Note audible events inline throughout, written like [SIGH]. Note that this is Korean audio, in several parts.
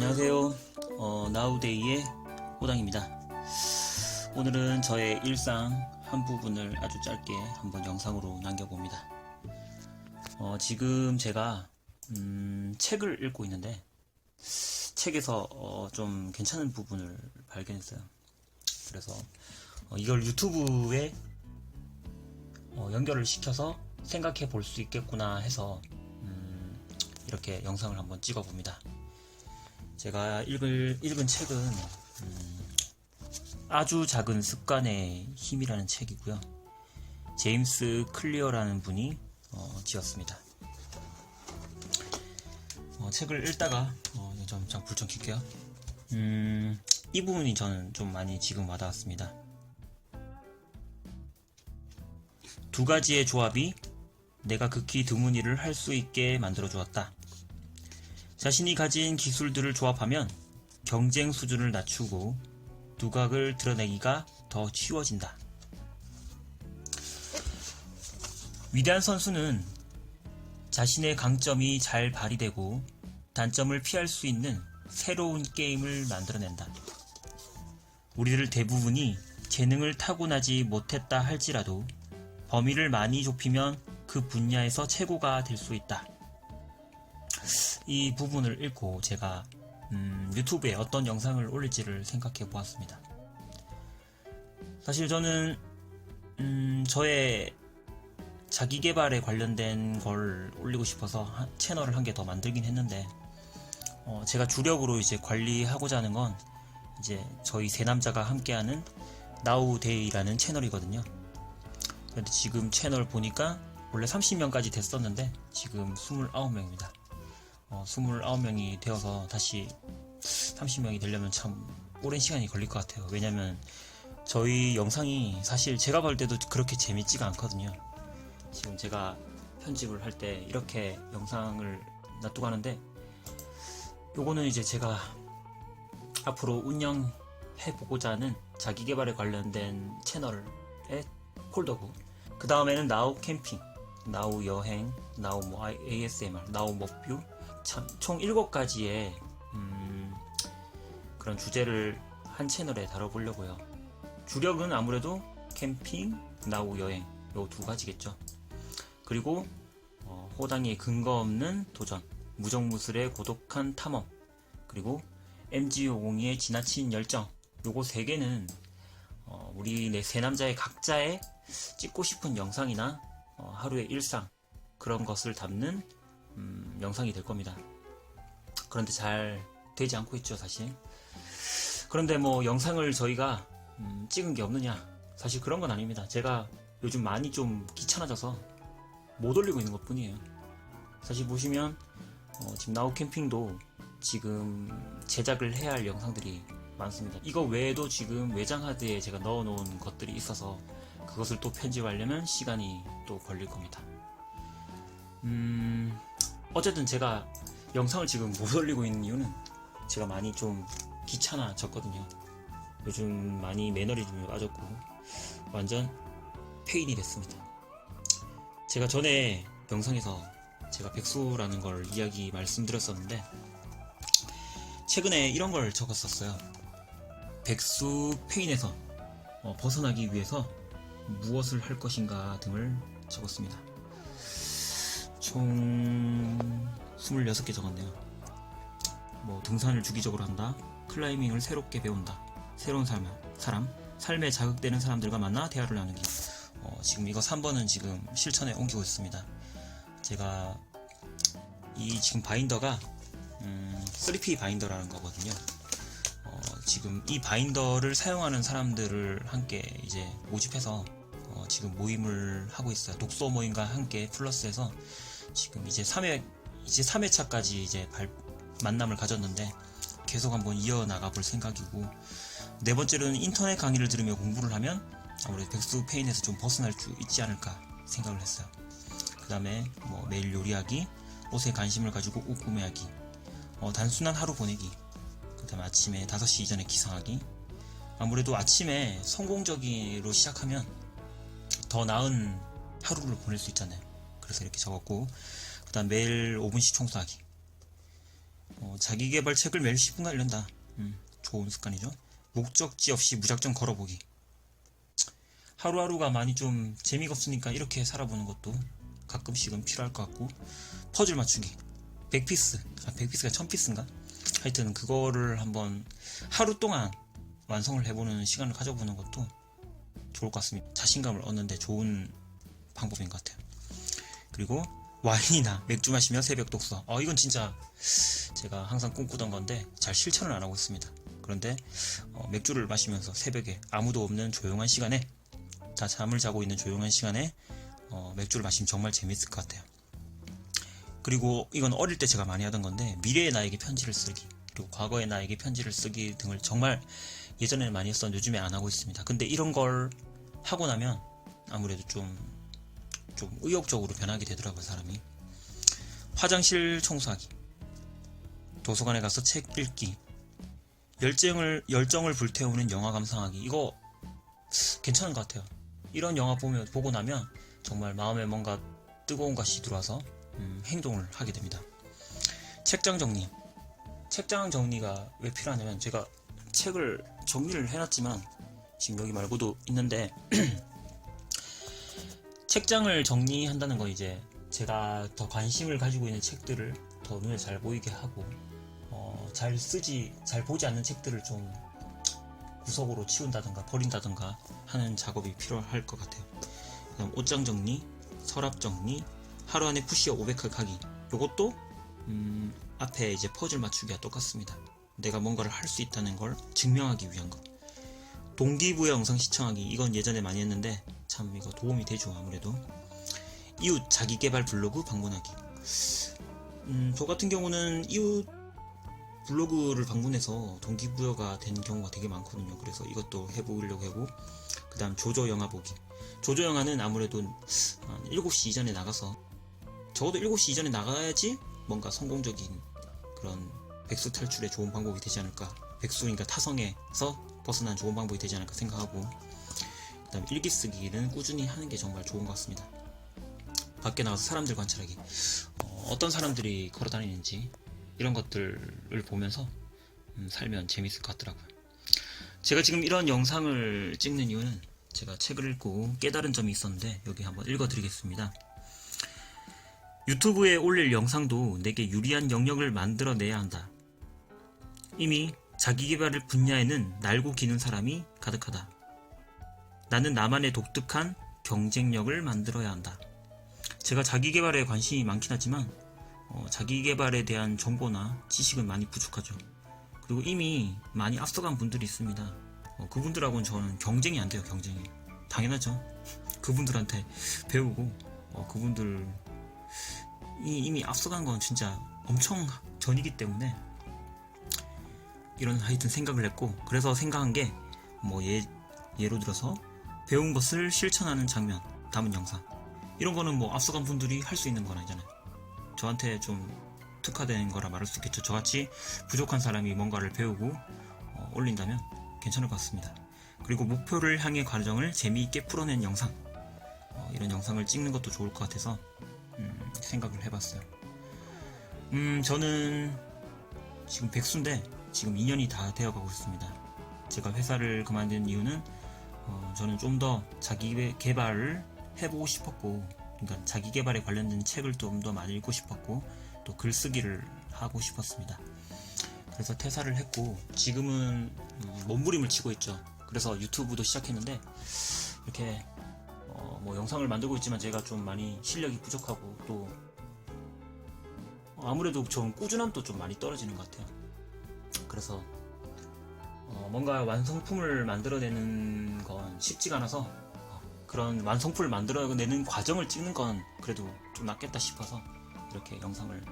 안녕하세요. 어, 나우데이의 호당입니다. 오늘은 저의 일상 한 부분을 아주 짧게 한번 영상으로 남겨봅니다. 어, 지금 제가 음, 책을 읽고 있는데 책에서 어, 좀 괜찮은 부분을 발견했어요. 그래서 어, 이걸 유튜브에 어, 연결을 시켜서 생각해 볼 수 있겠구나 해서 음, 이렇게 영상을 한번 찍어 봅니다. 제가 읽을, 읽은 책은 음, 아주 작은 습관의 힘이라는 책이고요. 제임스 클리어라는 분이 어, 지었습니다. 어, 책을 읽다가 어, 좀, 좀 불좀 켤게요. 음, 이 부분이 저는 좀 많이 지금 와닿았습니다. 두 가지의 조합이 내가 극히 드문 일을 할 수 있게 만들어 주었다. 자신이 가진 기술들을 조합하면 경쟁 수준을 낮추고 두각을 드러내기가 더 쉬워진다. 위대한 선수는 자신의 강점이 잘 발휘되고 단점을 피할 수 있는 새로운 게임을 만들어낸다. 우리들 대부분이 재능을 타고나지 못했다 할지라도 범위를 많이 좁히면 그 분야에서 최고가 될 수 있다. 이 부분을 읽고 제가 음, 유튜브에 어떤 영상을 올릴지를 생각해 보았습니다. 사실 저는 음, 저의 자기 개발에 관련된 걸 올리고 싶어서 하- 채널을 한 개 더 만들긴 했는데 어, 제가 주력으로 이제 관리하고자 하는 건 이제 저희 세 남자가 함께하는 나우데이라는 채널이거든요. 근데 지금 채널 보니까 원래 30명까지 됐었는데 지금 29명입니다. 어, 29명이 되어서 다시 30명이 되려면 참 오랜 시간이 걸릴 것 같아요. 왜냐면 저희 영상이 사실 제가 볼 때도 그렇게 재밌지가 않거든요. 지금 제가 편집을 할 때 이렇게 영상을 놔두고 하는데 요거는 이제 제가 앞으로 운영해 보고자 하는 자기 개발에 관련된 채널의 폴더고 그 다음에는 나우 캠핑, 나우 여행, 나우 뭐 ASMR, 나우 먹뷰 참, 총 7가지의 음, 그런 주제를 한 채널에 다뤄보려고요. 주력은 아무래도 캠핑, 나우 여행 요 두 가지겠죠. 그리고 어, 호당의 근거 없는 도전, 무정무술의 고독한 탐험, 그리고 MG502의 지나친 열정 요거 세 개는 어, 우리 네세 남자의 각자의 찍고 싶은 영상이나 어, 하루의 일상 그런 것을 담는 음, 영상이 될 겁니다. 그런데 잘 되지 않고 있죠, 사실. 그런데 뭐 영상을 저희가 음, 찍은 게 없느냐? 사실 그런 건 아닙니다. 제가 요즘 많이 좀 귀찮아져서 못 올리고 있는 것 뿐이에요. 사실 보시면 어, 지금 나우 캠핑도 지금 제작을 해야 할 영상들이 많습니다. 이거 외에도 지금 외장 하드에 제가 넣어놓은 것들이 있어서 그것을 또 편집하려면 시간이 또 걸릴 겁니다. 음, 어쨌든 제가 영상을 지금 못 올리고 있는 이유는 제가 많이 좀 귀찮아졌거든요. 요즘 많이 매너리즘에 빠졌고 완전 페인이 됐습니다. 제가 전에 영상에서 제가 백수라는 걸 이야기 말씀드렸었는데 최근에 이런 걸 적었었어요. 백수 페인에서 어, 벗어나기 위해서 무엇을 할 것인가 등을 적었습니다. 총 26개 적었네요. 뭐 등산을 주기적으로 한다. 클라이밍을 새롭게 배운다. 새로운 삶, 사람, 삶에 자극되는 사람들과 만나 대화를 나누기. 어, 지금 이거 3번은 지금 실천에 옮기고 있습니다. 제가 이 지금 바인더가 음, 3P 바인더라는 거거든요. 어, 지금 이 바인더를 사용하는 사람들을 함께 이제 모집해서 어, 지금 모임을 하고 있어요. 독서 모임과 함께 플러스해서 지금 이제 3회 이제 3회차까지 이제 발- 만남을 가졌는데 계속 한번 이어나가 볼 생각이고 네 번째로는 인터넷 강의를 들으며 공부를 하면 아무래도 백수 페인에서 좀 벗어날 수 있지 않을까 생각을 했어요. 그 다음에 뭐 매일 요리하기, 옷에 관심을 가지고 옷 구매하기, 어, 단순한 하루 보내기, 그 다음에 아침에 5시 이전에 기상하기. 아무래도 아침에 성공적으로 시작하면 더 나은 하루를 보낼 수 있잖아요. 그래서 이렇게 적었고, 그 다음 매일 5분씩 청소하기. 어, 자기개발 책을 매일 10분간 읽는다. 음, 좋은 습관이죠. 목적지 없이 무작정 걸어보기. 하루하루가 많이 좀 재미가 없으니까 이렇게 살아보는 것도 가끔씩은 필요할 것 같고 퍼즐 맞추기 100피스 아 100피스가 1000피스인가? 하여튼 그거를 한번 하루 동안 완성을 해보는 시간을 가져보는 것도 좋을 것 같습니다 자신감을 얻는데 좋은 방법인 것 같아요 그리고 와인이나 맥주 마시며 새벽 독서 어 이건 진짜 제가 항상 꿈꾸던 건데 잘 실천을 안 하고 있습니다 그런데 어, 맥주를 마시면서 새벽에 아무도 없는 조용한 시간에 다 잠을 자고 있는 조용한 시간에 어, 맥주를 마시면 정말 재밌을 것 같아요. 그리고 이건 어릴 때 제가 많이 하던 건데 미래의 나에게 편지를 쓰기 그리고 과거의 나에게 편지를 쓰기 등을 정말 예전에 많이 했었는데 요즘에 안 하고 있습니다. 근데 이런 걸 하고 나면 아무래도 좀, 좀 의욕적으로 변하게 되더라고요, 사람이. 화장실 청소하기. 도서관에 가서 책 읽기. 열정을, 열정을 불태우는 영화 감상하기. 이거 괜찮은 것 같아요. 이런 영화 보면 보고 나면 정말 마음에 뭔가 뜨거운 것이 들어와서 음, 행동을 하게 됩니다. 책장 정리. 책장 정리가 왜 필요하냐면 제가 책을 정리를 해놨지만 지금 여기 말고도 있는데 [CLEARS THROAT] 책장을 정리한다는 건 이제 제가 더 관심을 가지고 있는 책들을 더 눈에 잘 보이게 하고 어, 잘 쓰지 잘 보지 않는 책들을 좀 구석으로 치운다든가 버린다든가 하는 작업이 필요할 것 같아요. 그다음 옷장 정리, 서랍 정리, 하루 안에 푸시업 500회 하기. 요것도 음, 앞에 이제 퍼즐 맞추기와 똑같습니다. 내가 뭔가를 할 수 있다는 걸 증명하기 위한 거. 동기부여 영상 시청하기. 이건 예전에 많이 했는데 참 이거 도움이 되죠 아무래도. 이웃 자기 개발 블로그 방문하기. 음, 저 같은 경우는 이웃 블로그를 방문해서 동기부여가 된 경우가 되게 많거든요. 그래서 이것도 해보려고 하고, 그 다음 조조 영화 보기. 조조 영화는 아무래도 한 7시 이전에 나가서, 적어도 7시 이전에 나가야지 뭔가 성공적인 그런 백수 탈출에 좋은 방법이 되지 않을까. 백수니까 타성에서 벗어난 좋은 방법이 되지 않을까 생각하고, 그 다음 일기 쓰기는 꾸준히 하는 게 정말 좋은 것 같습니다. 밖에 나가서 사람들 관찰하기. 어, 어떤 사람들이 걸어 다니는지, 이런 것들을 보면서 음, 살면 재밌을 것 같더라고요. 제가 지금 이런 영상을 찍는 이유는 제가 책을 읽고 깨달은 점이 있었는데 여기 한번 읽어드리겠습니다. 유튜브에 올릴 영상도 내게 유리한 영역을 만들어내야 한다. 이미 자기개발 분야에는 날고 기는 사람이 가득하다. 나는 나만의 독특한 경쟁력을 만들어야 한다. 제가 자기 개발에 관심이 많긴 하지만 어, 자기 개발에 대한 정보나 지식은 많이 부족하죠. 그리고 이미 많이 앞서간 분들이 있습니다. 어, 그분들하고는 저는 경쟁이 안 돼요, 경쟁이. 당연하죠. [LAUGHS] 그분들한테 배우고, 어, 그분들, 이, 이미 앞서간 건 진짜 엄청 전이기 때문에, 이런 하여튼 생각을 했고, 그래서 생각한 게, 뭐, 예, 예로 들어서, 배운 것을 실천하는 장면, 담은 영상. 이런 거는 뭐 앞서간 분들이 할 수 있는 건 아니잖아요. 저한테 좀 특화된 거라 말할 수 있겠죠. 저같이 부족한 사람이 뭔가를 배우고 어, 올린다면 괜찮을 것 같습니다. 그리고 목표를 향해 과정을 재미있게 풀어낸 영상 어, 이런 영상을 찍는 것도 좋을 것 같아서 음, 생각을 해봤어요. 음 저는 지금 백수인데 지금 2년이 다 되어가고 있습니다. 제가 회사를 그만둔 이유는 어, 저는 좀 더 자기 개발을 해보고 싶었고 그러니까 자기 개발에 관련된 책을 좀 더 많이 읽고 싶었고 또 글쓰기를 하고 싶었습니다. 그래서 퇴사를 했고 지금은 음, 몸부림을 치고 있죠. 그래서 유튜브도 시작했는데 이렇게 어, 뭐 영상을 만들고 있지만 제가 좀 많이 실력이 부족하고 또 아무래도 좀 꾸준함도 좀 많이 떨어지는 것 같아요. 그래서 어, 뭔가 완성품을 만들어내는 건 쉽지가 않아서 그런 완성품을 만들어내는 과정을 찍는 건 그래도 좀 낫겠다 싶어서 이렇게 영상을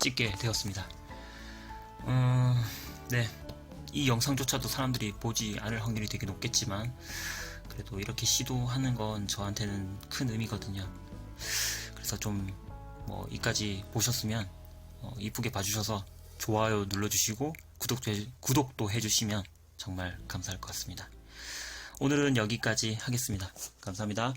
찍게 되었습니다. 어, 네. 이 영상조차도 사람들이 보지 않을 확률이 되게 높겠지만 그래도 이렇게 시도하는 건 저한테는 큰 의미거든요. 그래서 좀 뭐 이까지 보셨으면 어, 이쁘게 봐주셔서 좋아요 눌러주시고 구독도, 해, 구독도 해주시면 정말 감사할 것 같습니다. 오늘은 여기까지 하겠습니다. 감사합니다.